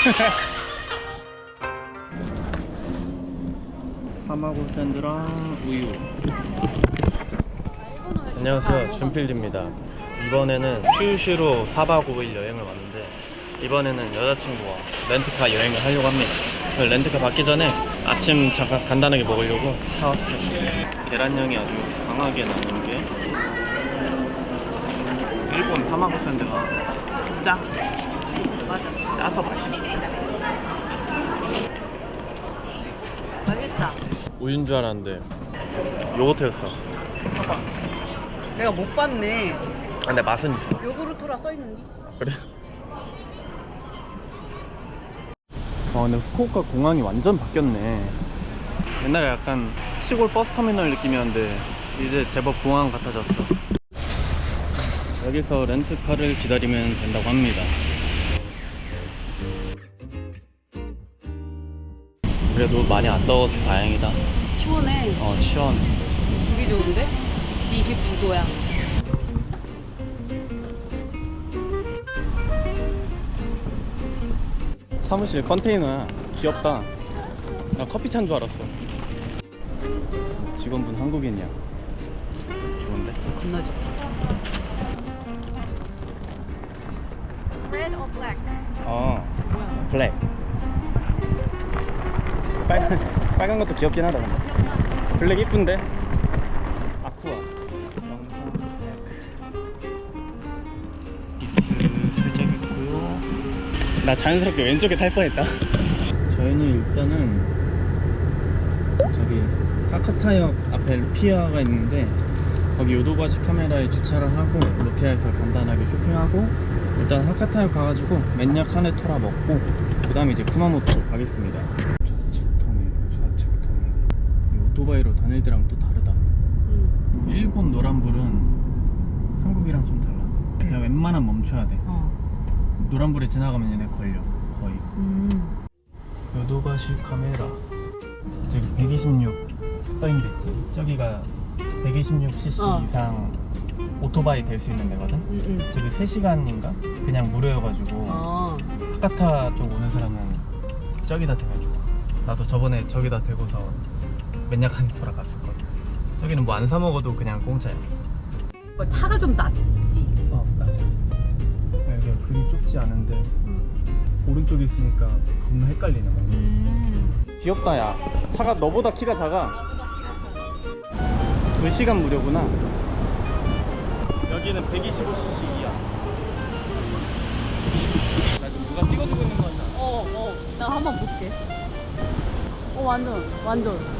사마고 샌드랑 우유. 안녕하세요, 준필입니다. 이번에는 큐슈로 4박 5일 여행을 왔는데 이번에는 여자친구와 렌트카 여행을 하려고 합니다. 그 렌트카 받기 전에 아침 잠깐 간단하게 먹으려고 사왔어요. 계란형이 아주 강하게 나는 게 일본 타마고 샌드가 짜 맞아. 짜서 맛있어. 맛있다. 우유인 줄 알았는데 요거트였어. 봐봐. 내가 못 봤네. 아, 근데 맛은 있어. 요구르트라 써있는데? 그래? 아 근데 후쿠오카 공항이 완전 바뀌었네 옛날에 약간 시골 버스터미널 느낌이었는데 이제 제법 공항 같아졌어 여기서 렌트카를 기다리면 된다고 합니다 그래도 많이 안 더워서 다행이다 시원해. 어 시원해 되게 좋은데? 29도야. 사무실 컨테이너야 귀엽다 나 커피차인 줄 알았어 직원분 한국인이야 좋은데? 겁나 좋다. Red or black? 어 뭐야? 블랙 빨간, 빨간 것도 귀엽긴 하다 근데. 블랙 이쁜데? 아쿠아. 이스 살짝 있고요 나 자연스럽게 왼쪽에 탈 뻔했다. 저희는 일단은 저기 하카타역 앞에 피아가 있는데 거기 요도바시 카메라에 주차를 하고 루피아에서 간단하게 쇼핑하고 일단 하카타역 가가지고 맨약 카네 토라 먹고 그 다음에 이제 쿠마모토로 가겠습니다 오토바이로 다닐 때랑 또 다르다 응. 일본 노란불은 한국이랑 좀 달라 그냥 웬만하면 멈춰야 돼 어. 노란불에 지나가면 얘네 걸려 거의 음. 요도바시 카메라 저기 126 써있는 데 있지 저기가 126cc 어. 이상 오토바이 될 수 있는 데거든 응, 응. 저기 3시간인가? 그냥 무료여가지고 어. 하카타 쪽 오는 사람은 저기다 대면 좋아 나도 저번에 저기다 대고서 맨약한 돌아갔었거든 저기는 뭐 안 사 먹어도 그냥 공짜야 뭐 차가 좀 낫지. 어 맞아 여기가 그리 좁지 않은데 오른쪽에 있으니까 겁나 헷갈리네 막. 음. 귀엽다 야 차가 너보다 키가 작아 2시간 무료구나 여기는 125cc이야 나 지금 누가 찍어주고 있는 거 같아 어, 어. 나 한번 볼게. 어, 완전, 완전.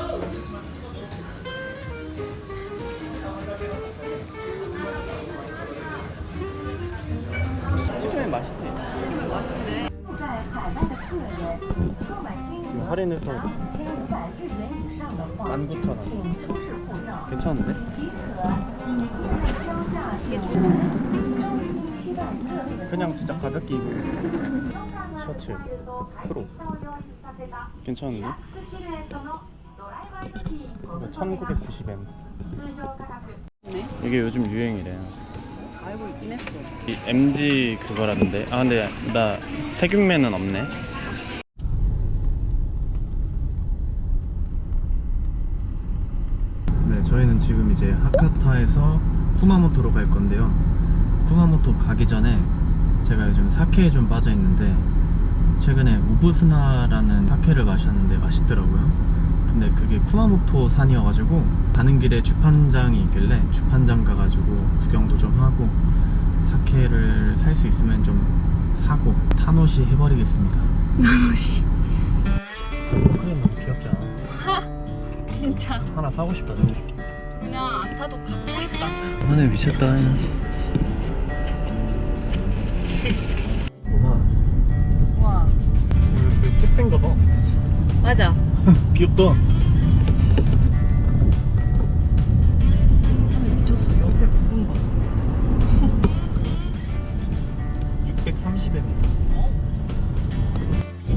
같은데. 지금 할인해서 19,000원. 괜찮은데? 그냥 진짜 가볍게 입은 셔츠 크롭 괜찮은데? 뭐 1990엔 이게 요즘 유행이래요 알고 있긴 했어. 이 MG 그거라던데. 아 근데 나 세균맨은 없네. 네 저희는 지금 이제 하카타에서 쿠마모토로 갈 건데요. 쿠마모토 가기 전에 제가 요즘 사케에 좀 빠져 있는데 최근에 우부스나라는 사케를 마셨는데 맛있더라고요 근데 그게 쿠마모토 산이어가지고 가는 길에 주판장이 있길래 주판장 가가지고 구경도 좀 하고 사케를 살 수 있으면 좀 사고 타노시 해버리겠습니다 나노시. 크림 너무 귀엽지 않아? 진짜. 하나 사고 싶다 저거 그냥 안 타도 갖고 싶다. 안에 미쳤다 귀엽다. 미쳤어. 옆에 구름 봐. 630엔.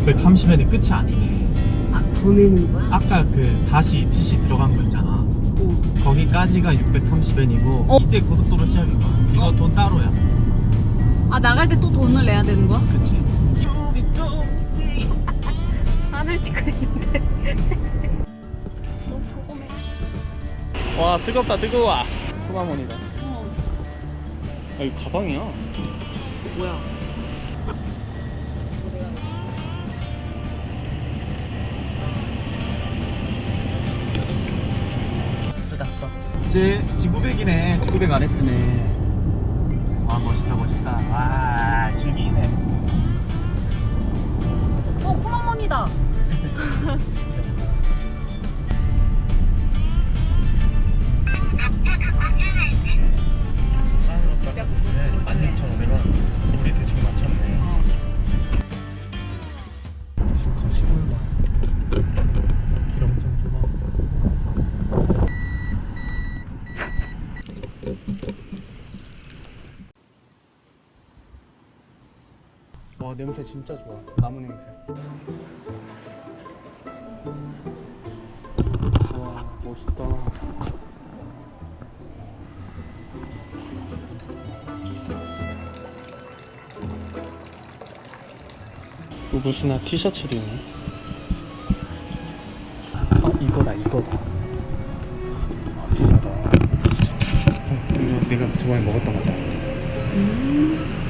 630엔이 끝이 아니네. 아, 더 내는 거야? 아까 그 다시 TC 들어간 거 있잖아. 어. 거기까지가 630엔이고 어? 이제 고속도로 시작인 거야. 이거 돈 따로야. 아, 나갈 때 또 돈을 내야 되는 거야? 그치? 하늘 찍고 있는데. 와 뜨겁다 뜨거워. 어. 아 이거 가방이야. 뭐야? 뜯었어. 이제 지구백이네. 지구백 아레스네. 와 멋있다 멋있다. 와 죽이네. 어, 쿠마몬이다. 냄새 진짜 좋아. 나무 냄새. 와 멋있다. 무슨나 티셔츠도 있네. 아 이거다 이거다. 아 비싸다. 어, 이거 내가 저번에 먹었던 거잖아. 음.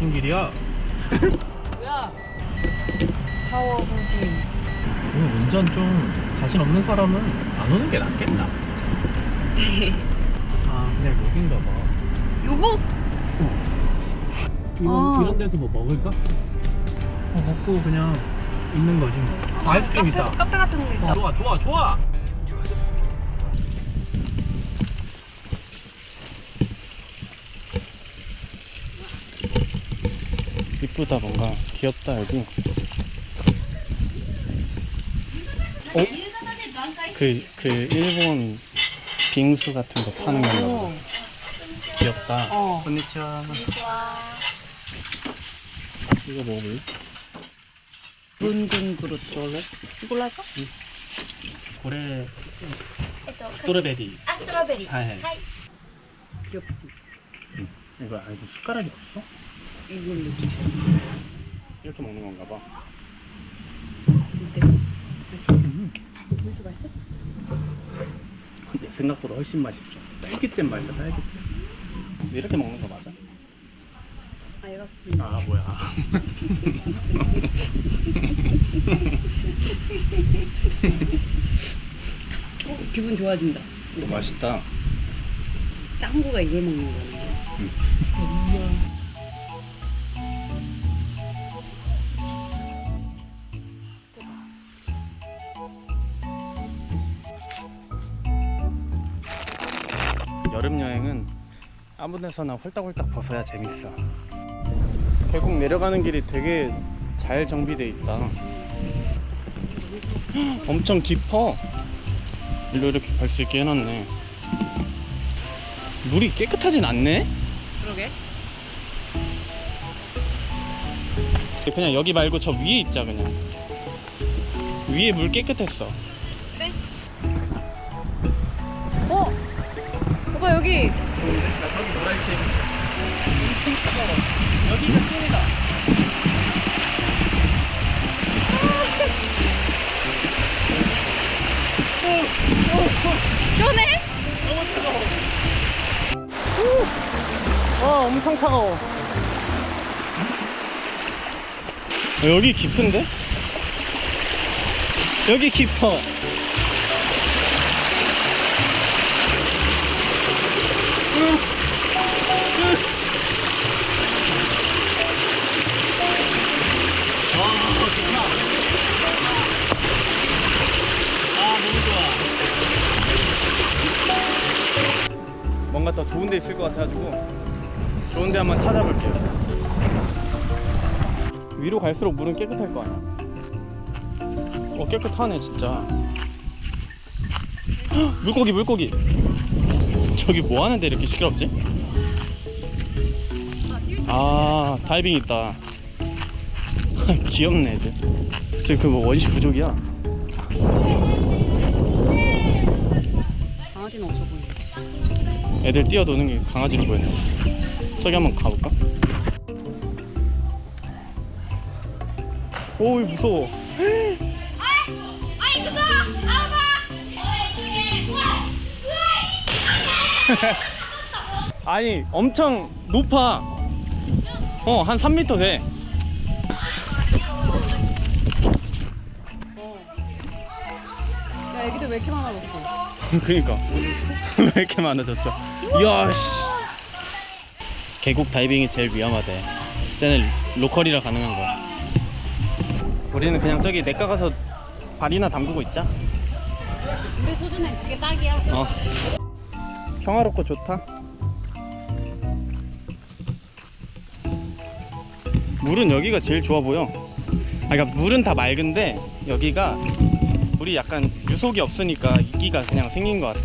막힌 길이야 뭐야? 파워 후진. 오늘 운전 좀 자신 없는 사람은 안 오는 게 낫겠다 아 그냥 여긴가 봐 요거? 이런, 아. 이런 데서 뭐 먹을까? 어, 먹고 그냥 있는 거지 뭐. 아 이스크림 카페, 있다 카페 같은 거 있다. 어, 좋아 좋아 좋아 이쁘다 뭔가 귀엽다 여기 어? 그, 그 일본 빙수 같은 거 파는 건가 어. 보다 귀엽다 어. konnichiwa 이거 먹어볼래? 둥둥 그릇. 먹을래? 이걸로 할까? これえっとストロベリーあストロベリーはいはい 귀엽지. 이거 아 이거 숟가락이 없어? 이걸로 주셔. 이렇게 먹는 건가 봐 이때. 물 수가 있어? 근데 생각보다 훨씬 맛있어 딸기잼 맛이야 딸기잼 이렇게 먹는 거 맞아? 아, 얘가 아 뭐야 어, 기분 좋아진다. 이거 맛있다 짱구가 이걸 먹는 거네. 여름 여행은 아무 데서나 홀딱홀딱 벗어야 재밌어. 계곡 내려가는 길이 되게 잘 정비돼 있다. 엄청 깊어. 일로 이렇게 갈 수 있게 해놨네. 물이 깨끗하진 않네? 그러게. 그냥 여기 말고 저 위에 있자 그냥. 위에 물 깨끗했어 여기 차가워 시원해? 너무 차가워 우! 와 엄청 차가워 여기 깊은데? 여기 깊어 더 좋은 데 있을 것 같아가지고 좋은 데 한번 찾아볼게요. 위로 갈수록 물은 깨끗할 거 아니야? 어 깨끗하네 진짜. 헉, 물고기 물고기. 저기 뭐 하는데 이렇게 시끄럽지? 아 다이빙 있다. 귀엽네 애들. 저기 그뭐 원시 부족이야? 강아지는 없어 보이네. 애들 뛰어노는 게 강아지로 보이네. 저기 한번 가볼까? 오, 이거 무서워. 아니, 엄청 높아. 어, 한 3m 돼. 그니까. 왜 이렇게 많아졌어? 이야, 씨. 계곡 다이빙이 제일 위험하대. 쟤는 로컬이라 가능한 거야. 우리는 그냥 저기 내가 가서 발이나 담그고 있자. 우리 수준엔 그게 딱이야. 어. 평화롭고 좋다. 물은 여기가 제일 좋아 보여. 아, 그러니까 물은 다 맑은데 여기가 물이 약간 유속이 없으니까 이기가 그냥 생긴 것 같아.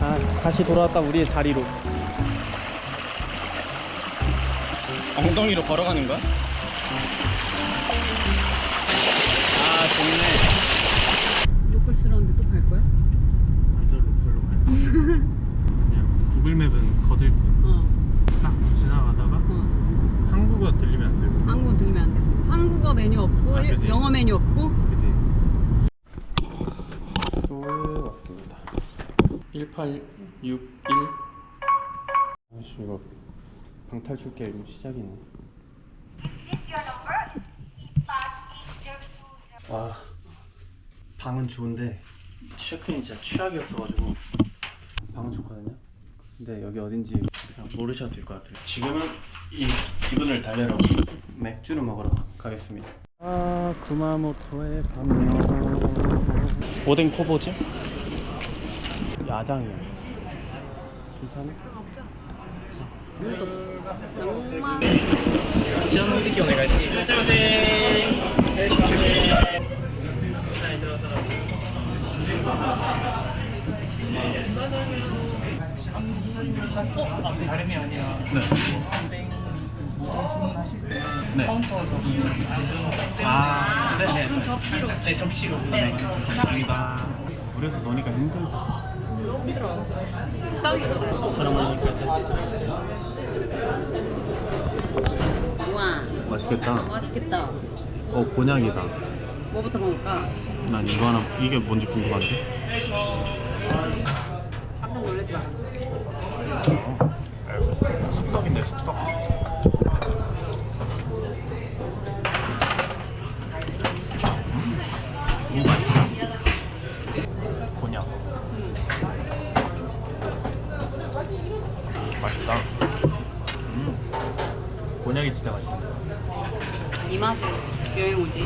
아, 다시 돌아왔다 우리의 자리로. 엉덩이로 걸어가는 거야? 아, 좋네. 로컬스러운데 또 갈 거야? 완전 로컬로 가야지. 그냥 구글 맵은 거들 뿐. 어, 딱 지나가다가 어. 한국어 들리면 안 되고. 한국어 들리면 안 돼. 한국어 메뉴 없고, 아. 영어 메뉴 없고. 그지? 서울에 왔습니다. 1861. 아씨 이거 방탈출 게임 시작이네. 와 방은 좋은데 체크인이 진짜 최악이었어가지고 방은 좋거든요. 근데 여기 어딘지 그냥 모르셔도 될 것 같아요. 지금은 이 기분을 달래러 맥주를 먹으러 가겠습니다. 아 구마모토에 가면 오뎅 포보즈 야장이야. 괜찮아? 낭만. こちらのお席お願いいたします。いらっしゃいませ。いらっしゃいませ。 네. 카운터 저기 아, 네, 네. 접시로. 네, 접시로. 네. 감사합니다. 그래서 노니까 힘들다. 우와, 맛있겠다. 맛있겠다. 어, 곤약이다. 뭐부터 먹을까? 난 이거 하나 이게 뭔지 궁금한데. 깜짝 놀라지 마. 쑥떡인데 쑥떡. 음, 맛있다. 곤약. 맛있다. 음, 곤약이 진짜 맛있네. 이 맛에 여행 오지.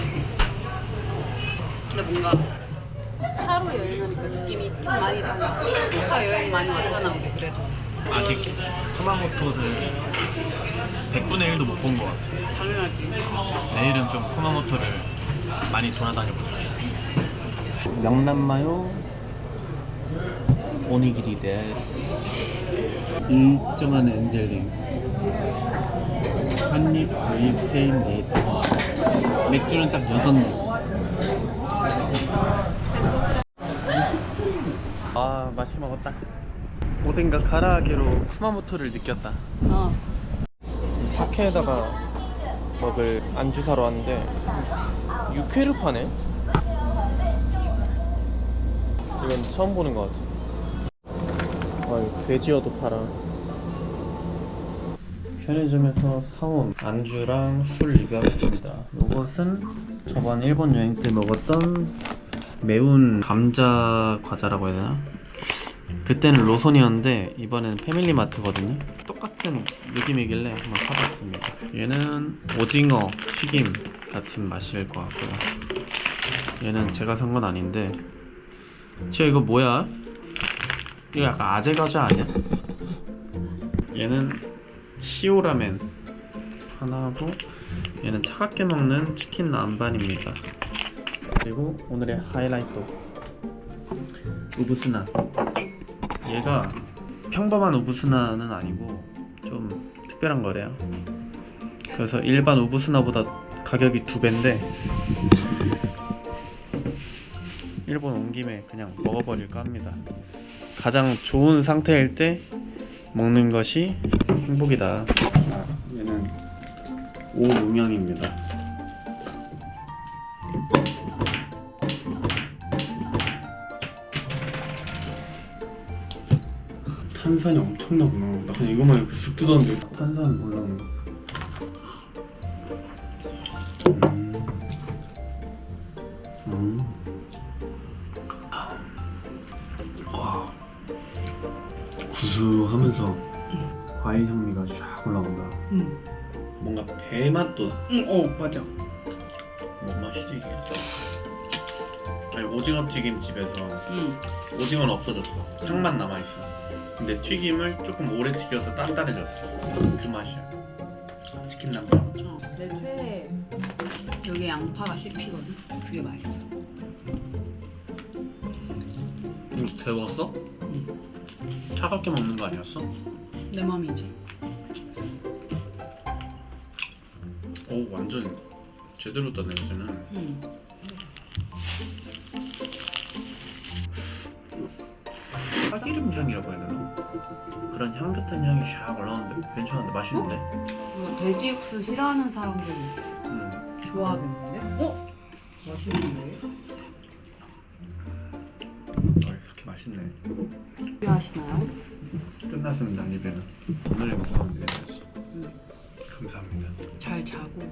근데 뭔가 여행하니까 느낌이 좀 많이 달라. 아까 여행 많이 왔잖아, 우리 그래도. 아직 쿠마모토를 100분의 1도 못 본 것 같아. 당연하지. 내일은 좀 쿠마모토를 많이 돌아다녀보자. 명란마요 오니기리 데스 일정한 엔젤링 한입, 두입, 세입, 네입 맥주는 딱 여섯 입 아, 맛있게 먹었다. 어딘가 가라아게로 쿠마모토를 느꼈다. 어. 사케에다가 먹을 안주 사러 왔는데 육회를 파네? 이건 처음 보는 것 같아. 아, 돼지어도 팔아. 편의점에서 사온 안주랑 술 리뷰하겠습니다. 이것은 저번 일본 여행 때 먹었던 매운 감자 과자라고 해야 되나? 그때는 로손이었는데 이번엔 패밀리마트거든요. 똑같은 느낌이길래 한번 사봤습니다. 얘는 오징어 튀김 같은 맛일 것 같고요. 얘는 제가 산 건 아닌데, 쟤 이거 뭐야? 이거 약간 아재 과자 아니야? 얘는 시오라멘 하나하고 얘는 차갑게 먹는 치킨 남반입니다. 그리고 오늘의 하이라이트 우부스나 얘가 평범한 우부스나는 아니고 좀 특별한 거래요. 그래서 일반 우부스나보다 가격이 두 배인데 일본 온 김에 그냥 먹어버릴까 합니다. 가장 좋은 상태일 때 먹는 것이 행복이다. 아, 얘는 오무명입니다. 탄산이 엄청나구나. 나 그냥 이거만 이렇게 쑥 뜯었는데 탄산 올라오는 거. 음. 음. 와. 구수하면서 과일 향미가 쫙 올라온다. 응. 뭔가 배 맛도 응, 어, 맞아. 뭔 맛이지 이게? 아니 오징어 튀김 집에서 응. 오징어는 없어졌어. 향만 남아 있어. 근데 튀김을 조금 오래 튀겨서 단단해졌어. 그 맛이야. 치킨 남바. 어, 내 최애 여기 양파가 씹히거든. 그게 맛있어. 이거 데웠어? 응. 차갑게 먹는 거 아니었어? 내 맘이지. 오 완전 제대로다 냄새는. 응. 파기름 향이라고 해야 되나? 그런 향긋한 향이 샥 올라오는데 괜찮은데 맛있는데? 이거 돼지 육수 싫어하는 사람들이 음. 좋아하겠는데? 어? 맛있는데? 아, 이렇게 맛있네. 필요하시나요? 끝났습니다 리뷰는. 오늘 영상은 여기까지. 응. 감사합니다. 잘 자고